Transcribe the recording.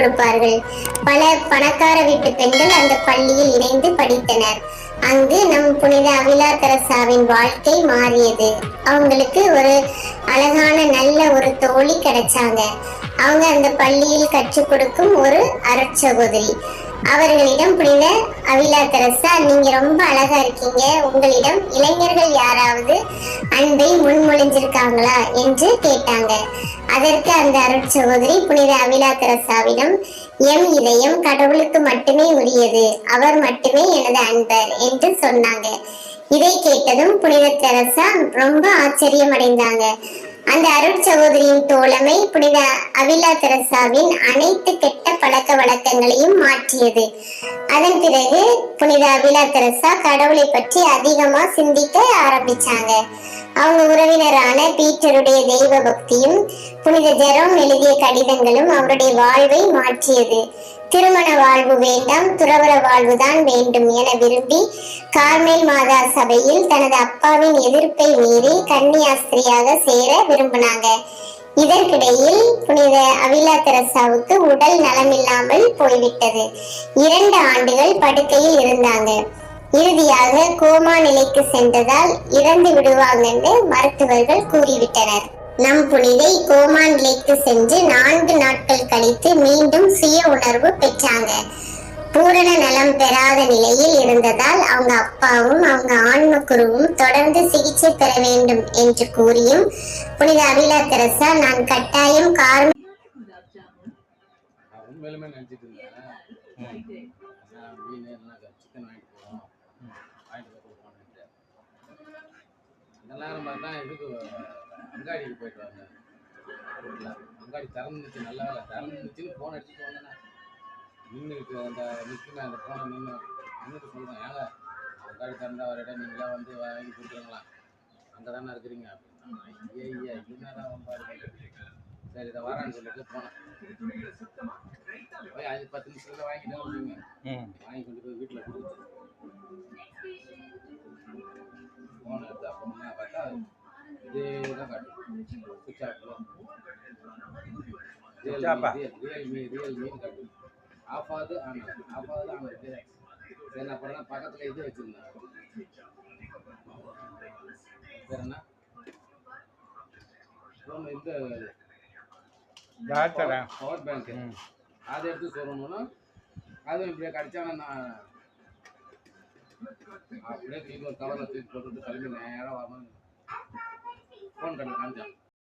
கொடுப்பார்கள். பல பணக்கார வீட்டு பெண்கள் அந்த பள்ளியில் இணைந்து படித்தனர். அங்கு நம் புனித அவிலா தெரசாவின் வாழ்க்கை மாறியது. அவங்களுக்கு ஒரு அழகான நல்ல ஒரு தோழி கிடைச்சாங்க. அவங்க அந்த பள்ளியில் கற்றுக் கொடுக்கும் ஒரு அருட்சகோதரி. அவர்களிடம் புனித அவிலா தெரசா நீங்க ரொம்ப அழகா இருக்கீங்க. உங்களிடம் இளைஞர்கள் யாராவது அன்பை முன்மொழிஞ்சிருக்காங்களா என்று கேட்டாங்க. அதற்கு அந்த அருட்சகோதரி புனித அவிலா தெரசாவிடம் எம் இதயம் கடவுளுக்கு மட்டுமே உரியது. அவர் மட்டுமே எனது அன்பர் என்று சொன்னாங்க. இதை கேட்டதும் புனித தெரசா ரொம்ப ஆச்சரியம் அடைந்தாங்க அந்த அருட்சகோதரியின் தோழமை புனித அவிலா தெரசாவின் அனைத்து கெட்ட பழக்க வழக்கங்களையும் மாற்றியது. அதன் பிறகு புனித அவிலா தெரசா கடவுளை பற்றி அதிகமா சிந்திக்க ஆரம்பிச்சாங்க. அவங்க உறவினரான பீட்டருடைய தெய்வ பக்தியும் புனித ஜெரோம் எழுதிய கடிதங்களும் அவருடைய வாழ்வை மாற்றியது. திருமண வாழ்வு வேண்டாம் துறவர வாழ்வுதான் வேண்டும் என விரும்பி கார்மேல் மாதா சபையில் தனது அப்பாவின் எதிர்ப்பை மீறி கன்னியாஸ்திரியாக சேர விரும்பினாங்க. இதற்கிடையில் புனித அவிலா தெரசாவுக்கு உடல் நலமில்லாமல் போய்விட்டது. இரண்டு ஆண்டுகள் படுக்கையில் இருந்தாங்க. இறுதியாக கோமா நிலைக்கு சென்றதால் இறந்து விடுவாங்க என்று மருத்துவர்கள் கூறிவிட்டனர். நம் புனிதை கோமான் நிலைக்கு சென்று நான்கு நாட்கள் கழித்து மீண்டும் சுய உணர்வு பெற்றாங்க. பூரண நலம் பெறாத நிலையில் இருந்ததால் அவங்க அப்பாவும் அவங்க ஆன்ம குருவும் தொடர்ந்து சிகிச்சை பெற வேண்டும் என்று கூறியும் புனித அபிலா தெரசா நான் கட்டாயம் கார் நான் இருந்தேன். பார்த்தா இதுக்கு அங்காடிக்கு போயிட்டு வந்தேன் ரோட்டில் அங்காடி திறந்துச்சு நல்ல வேலை. திறந்துச்சுன்னு ஃபோன் அடிச்சுட்டு வந்தேன் நின்றுட்டு அந்த நிற்குமே அந்த ஃபோனை நின்று நின்றுட்டு சொல்கிறேன் ஏங்க அங்காடி திறந்தா ஒரு இடம் நீங்களே வந்து வாங்கி கொடுத்துருங்களா அங்கே தானே இருக்கிறீங்க? அப்படின்னா ஐயா ஐயா என்னடா பாருங்க சரி இதை வரேன்னு சொல்லிட்டு போனேன். போய் அது பத்து நிமிஷத்துல அப்படிங்க வாங்கி கொண்டு போய் வீட்டில் கொடுத்து. ஃபோன் எடுத்து அப்புறமா பார்த்தா இதே தான் காட்டும் சுவிட்ச் ஆஃப்ல? ரியல்மி ரியல்மின்னு காட்டும் ஆஃப் ஆகுது ஆன் ஆஃப் ஆகுது ஆன் ஆகுது சரி நான் அப்புறம் பக்கத்தில் இது வச்சுருந்தேன் என்ன ஃபோன் இந்த பவர் பேங்க் அதை எடுத்து சொல்லணும்னா அதுவும் இப்படியே கடிச்சானா நான் அப்படியே தூக்கி ஒரு கவரில் தூக்கி போட்டுட்டு கிளம்பி நேராக வரணும் ஃபோன் கட்டில் காமிச்சான்